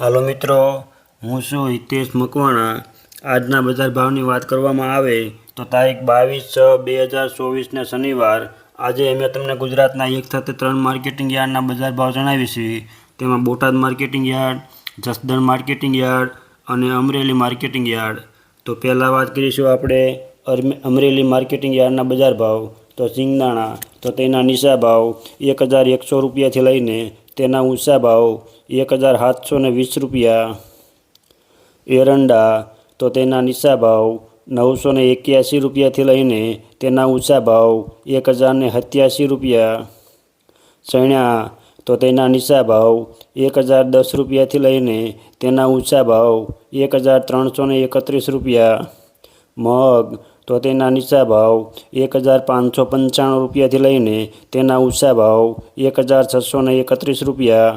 હાલો મિત્રો, હું છું હિતેશ મકવાણા. આજના બજાર ભાવની વાત કરવામાં આવે તો તારીખ બાવીસ છ બે હજાર ચોવીસને શનિવાર. આજે અમે તમને ગુજરાતના એક સાથે ત્રણ માર્કેટિંગ યાર્ડના બજાર ભાવ જણાવીશું તેમાં Botad marketing yard, Jasdan marketing yard અને અમરેલી માર્કેટિંગ યાર્ડ. તો પહેલાં વાત કરીશું આપણે અમરેલી માર્કેટિંગ યાર્ડના બજાર ભાવ. તો સિંગદાણા, તો તેના નીચા ભાવ એક હજાર એકસો રૂપિયાથી લઈને તેના ઊંચા ભાવ એક હજાર સાતસો ને વીસ રૂપિયા એરંડા તો તેના નીચા ભાવ નવસો ને એક્યાસી રૂપિયાથી લઈને તેના ઊંચા ભાવ એક હજાર ને સત્યાસી રૂપિયા ચણા તો તેના નીચા ભાવ એક હજાર દસ રૂપિયાથી લઈને તેના ઊંચા ભાવ એક હજાર ત્રણસો ને એકત્રીસ રૂપિયા મગ તો તેના નીચા ભાવ એક હજાર પાંચસો પંચાણું રૂપિયાથી લઈને તેના ઊંચા ભાવ એક હજાર છસો ને એકત્રીસ રૂપિયા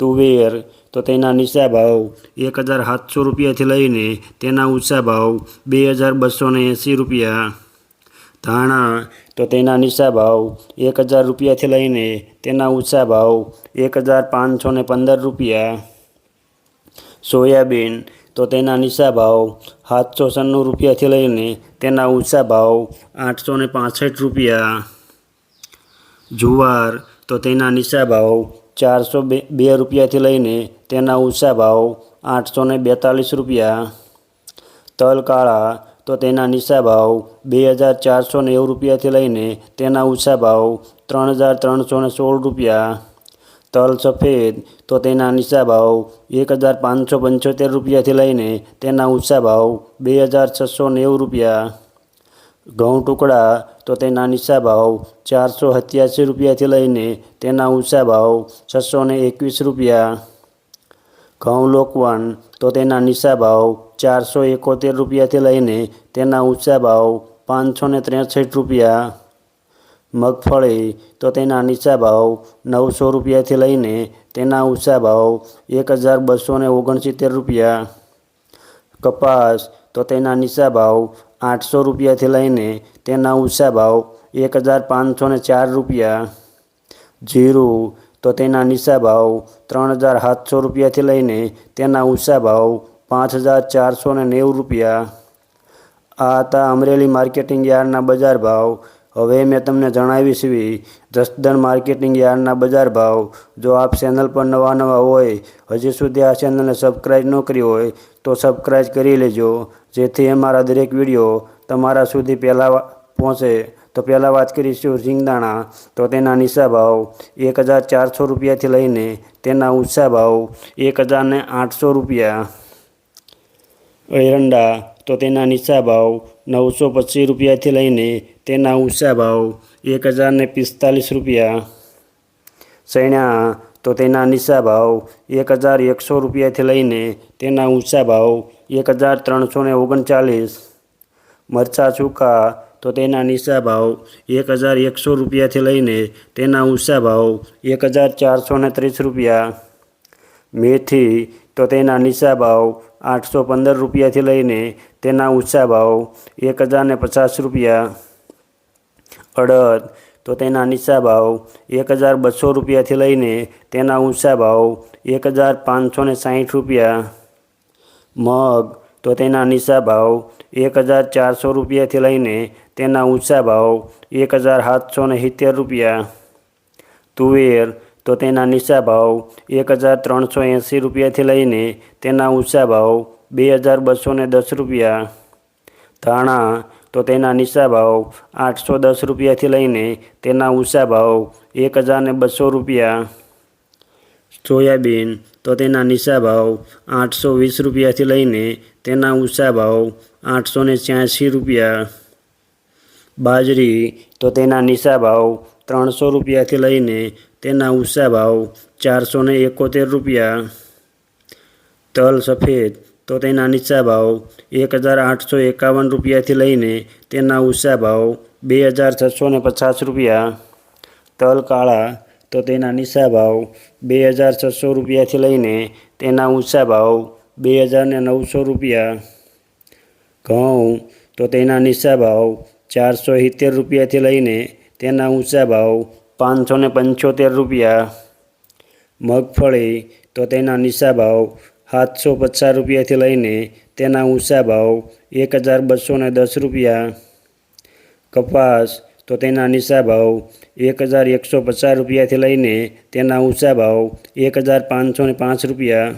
તુવેર તો તેના નીચા ભાવ એક હજાર સાતસો રૂપિયાથી લઈને તેના ઊંચા ભાવ બે હજાર બસો ને એંસી રૂપિયા ધાણા તો તેના નીચા ભાવ એક હજાર રૂપિયાથી લઈને તેના ઊંચા ભાવ એક હજાર પાંચસો ને પંદર રૂપિયા સોયાબીન તો તેના નીચા ભાવ સાતસો સન્નું રૂપિયાથી લઈને તેના ઊંચા ભાવ આઠસો ને પાસઠ રૂપિયા જુવાર તો તેના નીચા ભાવ ચારસો બે બે રૂપિયાથી લઈને તેના ઊંચા ભાવ આઠસો ને બેતાલીસ રૂપિયા તલ કાળા તો તેના નીચા ભાવ બે હજાર ચારસો નેવું રૂપિયાથી લઈને તેના ઊંચા ભાવ ત્રણ હજાર ત્રણસો ને સોળ રૂપિયા તલ સફેદ, તો તેના નીચા ભાવ એક હજાર પાંચસો પંચોતેર રૂપિયાથી લઈને તેના ઊંચા ભાવ બે હજાર છસો નેવું રૂપિયા. ઘઉં ટુકડા, તો તેના નીચા ભાવ ચારસો સત્યાસી રૂપિયાથી લઈને તેના ઊંચા ભાવ છસો એકવીસ રૂપિયા. ઘઉં લોકવન, તો તેના નીચા ભાવ ચારસો એકોતેર રૂપિયાથી લઈને તેના ઊંચા ભાવ પાંચસો ને ત્રેસઠ રૂપિયા. મગફળી, તો તેના નીચા ભાવ નવસો રૂપિયાથી લઈને તેના ઊંચા ભાવ એક હજાર બસો ને ઓગણસિત્તેર રૂપિયા. કપાસ, તો તેના નીચા ભાવ આઠસો રૂપિયાથી લઈને તેના ઊંચા ભાવ એક હજાર પાંચસો ને ચાર રૂપિયા. જીરું, તો તેના નીચા ભાવ ત્રણ હજાર સાતસો રૂપિયાથી લઈને તેના ઊંચા ભાવ પાંચ હજાર ચારસો ને નેવું રૂપિયા. આ હતા અમરેલી માર્કેટિંગ યાર્ડના બજાર ભાવ હવે મેં તમને જણાવી છે જસદન માર્કેટિંગ યાર્ડના બજાર ભાવ. જો આપ ચેનલ પર નવા નવા હોય, હજી સુધી આ ચેનલને સબસ્ક્રાઈબ ન કરી હોય, તો સબસ્ક્રાઈબ કરી લેજો. જેથી અમારા દરેક વીડિયો તમારા સુધી પહેલાં પહોંચે. તો પહેલાં વાત કરીશું રીંગદાણા. તો તેના નીચા ભાવ એક હજાર ચારસો રૂપિયાથી લઈને તેના ઊંચા ભાવ એક હજારને આઠસો રૂપિયા. એરંડા. તો તેના નીચા ભાવ નવસો પચીસ રૂપિયાથી લઈને તેના ઊંચા ભાવ એક હજાર ને પિસ્તાલીસ રૂપિયા ચણા તો તેના નીચા ભાવ એક હજાર એકસો રૂપિયાથી લઈને તેના ઊંચા ભાવ એક હજાર ત્રણસો ને ઓગણચાલીસ મરચાં સૂકા તો તેના નીચા ભાવ એક હજાર એકસો રૂપિયાથી લઈને તેના ઊંચા ભાવ એક હજાર ચારસો ને ત્રીસ રૂપિયા મેથી તો તેના નીચા ભાવ આઠસો પંદર રૂપિયાથી લઈને તેના ઊંચા ભાવ એક હજાર ને પચાસ રૂપિયા અડદ તો તેના નીચા ભાવ એક હજાર બસો રૂપિયાથી લઈને તેના ઊંચા ભાવ એક હજાર પાંચસો ને સાહીઠ રૂપિયા મગ તો તેના નીચા ભાવ એક હજાર ચારસો રૂપિયાથી લઈને તેના ઊંચા ભાવ એક હજાર સાતસો ને સિત્તેર રૂપિયા તુવેર તો તેના નીચા ભાવ એક હજાર ત્રણસો એંસી રૂપિયાથી લઈને તેના ઊંચા ભાવ બે હજાર બસો દસ રૂપિયા. ધાણા તો તેના નીચા ભાવ આઠસો દસ રૂપિયાથી લઈને તેના ઊંચા ભાવ એક હજાર બસો રૂપિયા. સોયાબીન તો તેના નીચા ભાવ આઠસો વીસ રૂપિયાથી લઈને તેના ઊંચા ભાવ આઠસો ને રૂપિયા. બાજરી તો તેના નીચા ભાવ ત્રણસો રૂપિયાથી લઈને તેના ઊંચા ભાવ ચારસો ને એકોતેર રૂપિયા તલ સફેદ તો તેના નીચા ભાવ એક હજાર આઠસો એકાવન રૂપિયાથી લઈને તેના ઊંચા ભાવ બે હજાર છસો ને પચાસ રૂપિયા તલ કાળા તો તેના નીચા ભાવ બે હજાર છસો રૂપિયાથી લઈને તેના ઊંચા ભાવ બે હજાર ને નવસો રૂપિયા ઘઉં તો તેના નીચા ભાવ ચારસો સિત્તેર રૂપિયાથી લઈને તેના ઊંચા ભાવ પાંચસો ને પંચોતેર રૂપિયા મગફળી તો તેના નીચા ભાવ સાતસો પચાસ રૂપિયાથી લઈને તેના ઊંચા ભાવ એક હજાર બસો ને દસ રૂપિયા કપાસ તો તેના નીચા ભાવ એક હજાર એકસો પચાસ રૂપિયાથી લઈને તેના ઊંચા ભાવ એક હજાર પાંચસો ને પાંચ રૂપિયા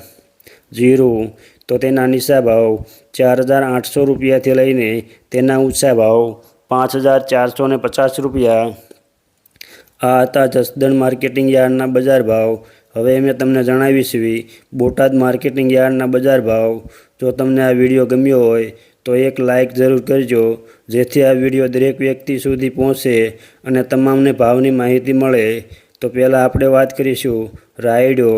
જીરું તો તેના નીચા ભાવ ચાર હજાર આઠસો રૂપિયાથી લઈને તેના ઊંચા ભાવ પાંચ હજાર ચારસો ને પચાસ રૂપિયા આ હતા જસદણ માર્કેટિંગ યાર્ડના બજાર ભાવ. હવે મેં તમને જણાવીશું બોટાદ માર્કેટિંગ યાર્ડના બજાર ભાવ. જો તમને આ વીડિયો ગમ્યો હોય, તો એક લાઇક જરૂર કરજો, જેથી આ વીડિયો દરેક વ્યક્તિ સુધી પહોંચે અને તમામને ભાવની માહિતી મળે. તો પહેલાં આપણે વાત કરીશું રાયડો.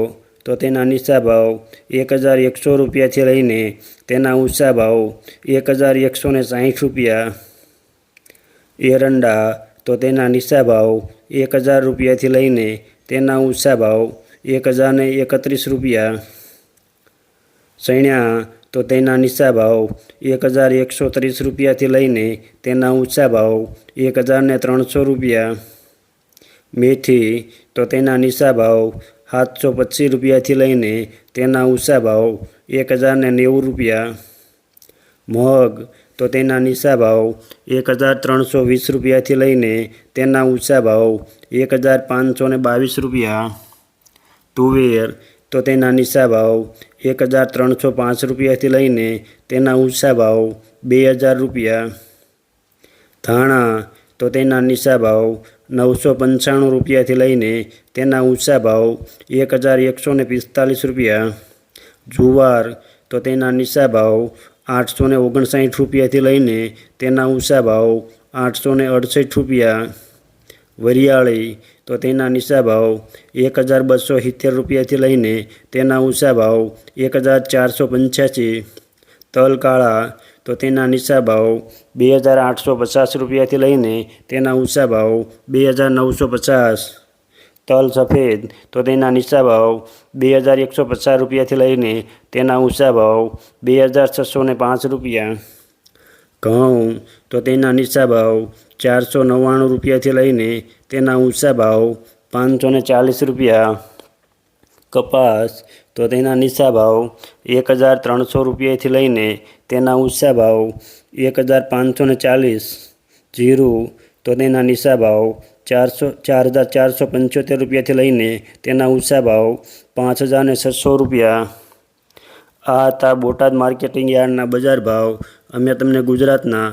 તો તેના નીચા ભાવ એક હજાર એકસો રૂપિયાથી લઈને તેના ઊંચા ભાવ એક હજાર એકસો ને સાહીઠ રૂપિયા. એરંડા. તો તેના નીચા ભાવ એક હજાર રૂપિયાથી લઈને તેના ઊંચા ભાવ એક હજારને એકત્રીસ રૂપિયા સૈણ્યા તો તેના નીચા ભાવ એક હજાર એકસો ત્રીસ રૂપિયાથી લઈને તેના ઊંચા ભાવ એક હજારને ત્રણસો રૂપિયા મેથી તો તેના નીચા ભાવ સાતસો પચીસ રૂપિયાથી લઈને તેના ઊંચા ભાવ એક હજારને નેવું રૂપિયા મગ તો તેના નીચા ભાવ એક હજાર ત્રણસો વીસ રૂપિયાથી લઈને તેના ઊંચા ભાવ એક હજાર પાંચસો ને બાવીસ રૂપિયા તુવેર તો તેના નીચા ભાવ એક હજાર ત્રણસો પાંચ રૂપિયાથી લઈને તેના ઊંચા ભાવ બે હજાર રૂપિયા ધાણા તો તેના નીચા ભાવ નવસો પંચાણું રૂપિયાથી લઈને તેના ઊંચા ભાવ એક હજાર એકસો ને પિસ્તાલીસ રૂપિયા જુવાર તો તેના નીચા ભાવ આઠસો ને ઓગણસાઠ રૂપિયાથી લઈને તેના ઊંચા ભાવ આઠસો ને અડસઠ રૂપિયા વરિયાળી, તો તેના નીચા ભાવ એક હજાર બસો સિત્તેર રૂપિયાથી લઈને તેના ઊંચા ભાવ એક હજાર ચારસો પંચ્યાસી. તલ કાળા તો તેના નીચા ભાવ બે હજાર આઠસો પચાસ રૂપિયાથી લઈને તેના ઊંચા ભાવ બે હજાર નવસો પચાસ. તલ સફેદ તો તેના નીચા ભાવ બે હજાર એકસો પચાસ રૂપિયાથી લઈને તેના ઊંચા ભાવ બે હજાર છસો ને પાંચ રૂપિયા ઘઉં તો તેના નીચા ભાવ ચારસો નવ્વાણું રૂપિયાથી લઈને તેના ઊંચા ભાવ પાંચસો ને ચાલીસ રૂપિયા કપાસ તો તેના નીચા ભાવ એક હજાર ત્રણસો રૂપિયાથી લઈને તેના ઊંચા ભાવ એક હજાર પાંચસો ને ચાલીસ જીરું તો તેના નીચા ભાવ ચારસો, ચાર હજાર ચારસો પંચોતેર રૂપિયાથી લઈને તેના ઊંચા ભાવ પાંચ હજાર ને છસો રૂપિયા. આ હતા બોટાદ માર્કેટિંગ યાર્ડના બજાર ભાવ. અમે તમને ગુજરાતના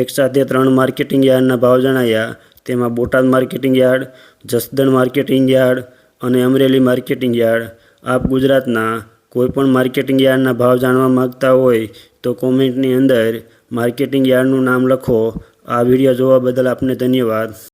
એક સાથે ત્રણ માર્કેટિંગ યાર્ડના ભાવ જણાવ્યા તેમાં Botad marketing yard, Jasdan marketing yard અને અમરેલી માર્કેટિંગ યાર્ડ. આપ ગુજરાતના કોઈપણ માર્કેટિંગ યાર્ડના ભાવ જાણવા માગતા હોય તો કોમેન્ટની અંદર માર્કેટિંગ યાર્ડનું નામ લખો. આ વીડિયો જોવા બદલ આપને ધન્યવાદ.